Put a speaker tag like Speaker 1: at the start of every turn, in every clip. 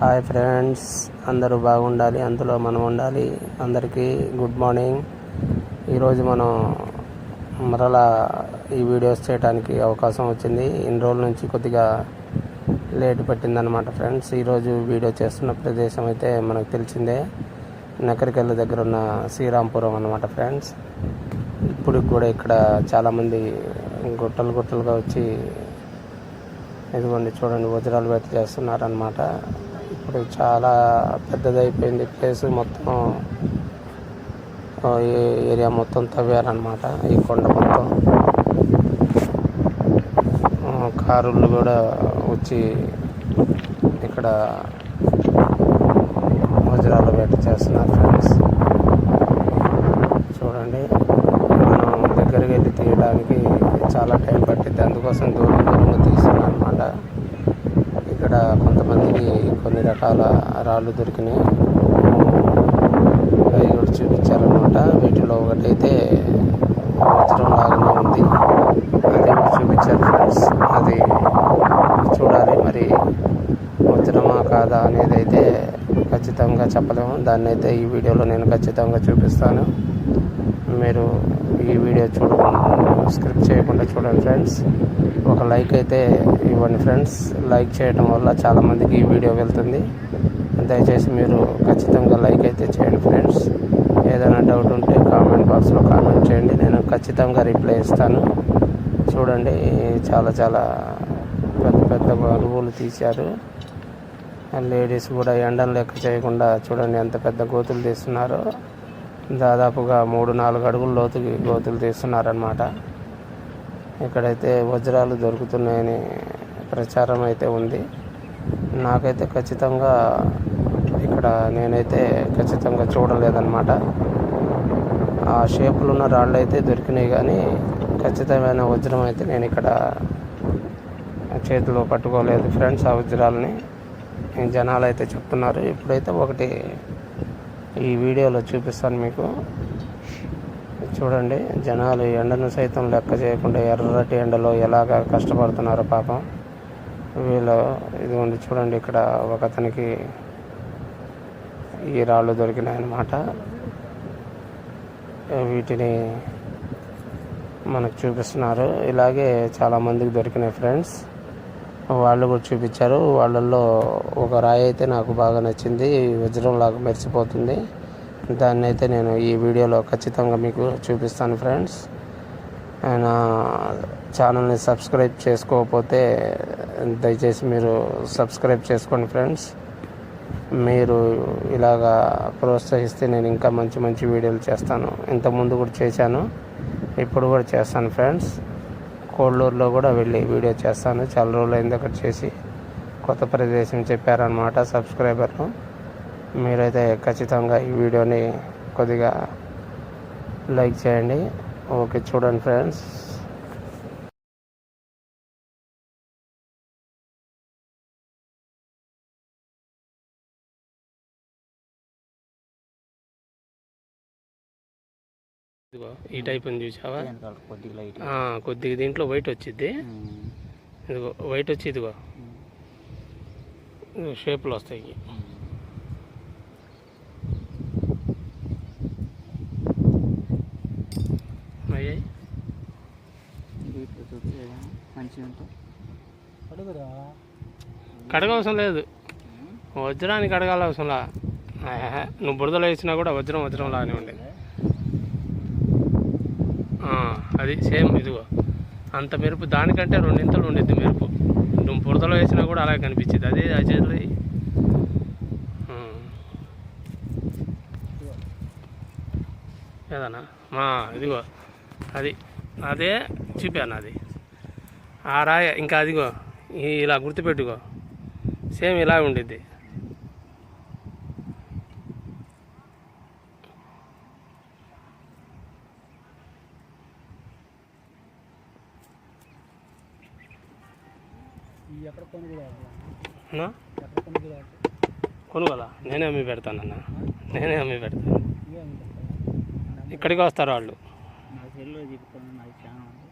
Speaker 1: Hi friends అందరూ బాగుండాలి. అందులో మనం ఉండాలి. అందరికీ గుడ్ మార్నింగ్ ఈరోజు మనం మరలా ఈ వీడియోస్ చేయడానికి అవకాశం వచ్చింది. ఇన్ని రోజుల నుంచి కొద్దిగా లేట్ పట్టిందనమాట ఫ్రెండ్స్ ఈరోజు వీడియో చేస్తున్న ప్రదేశం అయితే మనకు తెలిసిందే. నకరికల్లు దగ్గర ఉన్న శ్రీరాంపురం అన్నమాట ఫ్రెండ్స్ ఇప్పుడు కూడా ఇక్కడ చాలామంది గుట్టలు గుట్టలుగా వచ్చి ఇదిగోండి చూడండి వజ్రాలు పెట్టి చేస్తున్నారనమాట ఇప్పుడు చాలా పెద్దదైపోయింది ప్లేస్ మొత్తం ఈ ఏరియా మొత్తం తవ్వారనమాట ఈ కొండ మొత్తం. కారులు కూడా వచ్చి ఇక్కడ వజ్రాలు వేట చేస్తున్నారు ఫ్రెండ్స్. చూడండి మనం దగ్గరికి వెళ్ళి తీయడానికి చాలా టైం పట్టింది అందుకోసం దూరం దూరంగా తీస్తున్నాను అనమాట ఇక్కడ కొంతమందికి కొన్ని రకాల రాళ్ళు దొరికినాయి. అవి కూడా చూపించారనమాట వీటిలో ఒకటైతే వజ్రం లాగానే ఉంది. అది కూడా చూపించారు ఫ్రెండ్స్. అది చూడాలి మరి వజ్రమా కాదా అనేది అయితే ఖచ్చితంగా చెప్పలేము. దాన్ని అయితే ఈ వీడియోలో నేను ఖచ్చితంగా చూపిస్తాను. మీరు ఈ వీడియో చూడ స్క్రిప్ట్ చేయకుండా చూడండి ఫ్రెండ్స్. ఒక లైక్ అయితే ఇవ్వండి ఫ్రెండ్స్. లైక్ చేయడం వల్ల చాలామందికి ఈ వీడియో వెళ్తుంది. దయచేసి మీరు ఖచ్చితంగా లైక్ అయితే చేయండి ఫ్రెండ్స్. ఏదైనా డౌట్ ఉంటే కామెంట్ బాక్స్లో కామెంట్ చేయండి. నేను ఖచ్చితంగా రిప్లై ఇస్తాను. చూడండి చాలా చాలా పెద్ద పెద్ద అలుగులు తీశారు. లేడీస్ కూడా ఎండలు లెక్క చేయకుండా చూడండి ఎంత పెద్ద గోతులు తీస్తున్నారో. దాదాపుగా మూడు నాలుగు అడుగుల లోతుకి గోతులు తీస్తున్నారనమాట ఇక్కడైతే వజ్రాలు దొరుకుతున్నాయని ప్రచారం అయితే ఉంది. నాకైతే ఖచ్చితంగా ఇక్కడ నేనైతే ఖచ్చితంగా చూడలేదన్నమాట. ఆ షేపులు ఉన్న రాళ్ళు అయితే దొరికినాయి కానీ ఖచ్చితమైన వజ్రం అయితే నేను ఇక్కడ చేతిలో పట్టుకోలేదు. ఫ్రెండ్స్ ఆ వజ్రాలని జనాలు అయితే చెప్తున్నారు. ఇప్పుడైతే ఒకటి ఈ వీడియోలో చూపిస్తాను మీకు. చూడండి జనాలు ఎండను సైతం లెక్క చేయకుండా ఎర్రటి ఎండలో ఎలాగ కష్టపడుతున్నారు పాపం. వీళ్ళు ఇదిగోండి చూడండి ఇక్కడ ఒక అతనికి ఈ రాళ్ళు దొరికినాయన్నమాట. వీటిని మనకు చూపిస్తున్నారు. ఇలాగే చాలామందికి దొరికినాయి ఫ్రెండ్స్. వాళ్ళు కూడా చూపించారు. వాళ్ళల్లో ఒక రాయి అయితే నాకు బాగా నచ్చింది. వజ్రం లాగా మెరిసిపోతుంది. దాన్ని అయితే నేను ఈ వీడియోలో ఖచ్చితంగా మీకు చూపిస్తాను ఫ్రెండ్స్. నా ఛానల్ని సబ్స్క్రైబ్ చేసుకోకపోతే దయచేసి మీరు సబ్స్క్రైబ్ చేసుకోండి ఫ్రెండ్స్. మీరు ఇలాగా ప్రోత్సహిస్తే నేను ఇంకా మంచి మంచి వీడియోలు చేస్తాను. ఇంతకుముందు కూడా చేశాను. ఇప్పుడు కూడా చేస్తాను ఫ్రెండ్స్. కోళ్ళూరులో కూడా వెళ్ళి వీడియో చేస్తాను. చాలా రోజులు అయింది అక్కడ చేసి కొత్త ప్రదేశం చెప్పారనమాట సబ్స్క్రైబర్ను మీరైతే ఖచ్చితంగా ఈ వీడియోని కొద్దిగా లైక్ చేయండి. ఓకే చూడండి ఫ్రెండ్స్. ఇదిగో ఈ టైప్ ఉంది చూసావా?
Speaker 2: కొద్దిగా లైట్
Speaker 1: ఆ, కొద్దిగా దీంట్లో వైట్ వచ్చింది ఇదిగో వైట్ వచ్చి ఇదిగో. షేపులు వస్తాయి. అయ్యాయి
Speaker 2: అడుగురా
Speaker 1: కడగవసరం లేదు. వజ్రానికి కడగాల అవసరంలా నువ్వు బురదలో వేసినా కూడా వజ్రం వజ్రం లాగానే ఉండేది. అది సేమ్ ఇదిగో. అంత మెరుపు దానికంటే రెండింతలు ఉండిద్ది మెరుపు. నువ్వు బురదలో వేసినా కూడా అలాగే కనిపించింది. అదే అజయ్ ఏదన్నా? మా ఇదిగో. అది అదే చూపాను అది. ఆ రాయ ఇంకా అదిగో ఇలా గుర్తుపెట్టుకో. సేమ్ ఇలా ఉండిద్ది.
Speaker 2: కొనుగోలు
Speaker 1: నేనే అమ్మి పెడతానన్న. నేనే అమ్మి పెడతాను. ఇక్కడికి వస్తారు వాళ్ళు
Speaker 2: నా సెల్లో చెప్తాను నాకు చాలా ఉంది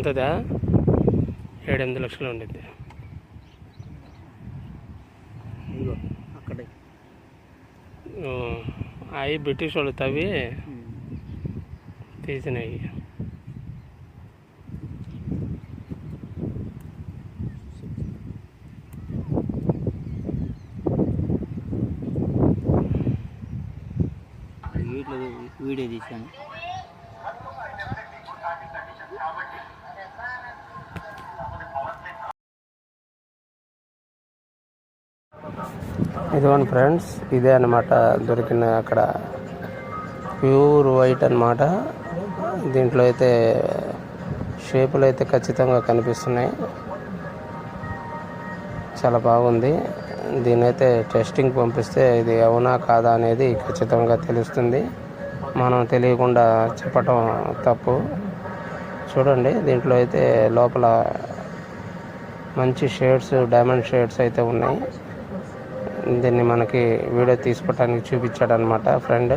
Speaker 1: ఉంటుందా? ఏడెనిమిది లక్షలు ఉండిద్ది. అవి బ్రిటిష్ వాళ్ళు తవ్వి తీసినాయి
Speaker 2: వీడియో తీశాను.
Speaker 1: ఇదిగోండి ఫ్రెండ్స్ ఇదే అన్నమాట దొరికిన అక్కడ ప్యూర్ వైట్ అన్నమాట. దీంట్లో అయితే షేపులు అయితే ఖచ్చితంగా కనిపిస్తున్నాయి. చాలా బాగుంది. దీని అయితే టెస్టింగ్ పంపిస్తే ఇది అవునా కాదా అనేది ఖచ్చితంగా తెలుస్తుంది. మనం తెలియకుండా చెప్పటం తప్పు. చూడండి దీంట్లో అయితే లోపల మంచి షేడ్స్ డైమండ్ షేడ్స్ అయితే ఉన్నాయి. దీన్ని మనకి వీడియో తీసుకోవటానికి చూపించాడు అనమాట ఫ్రెండ్.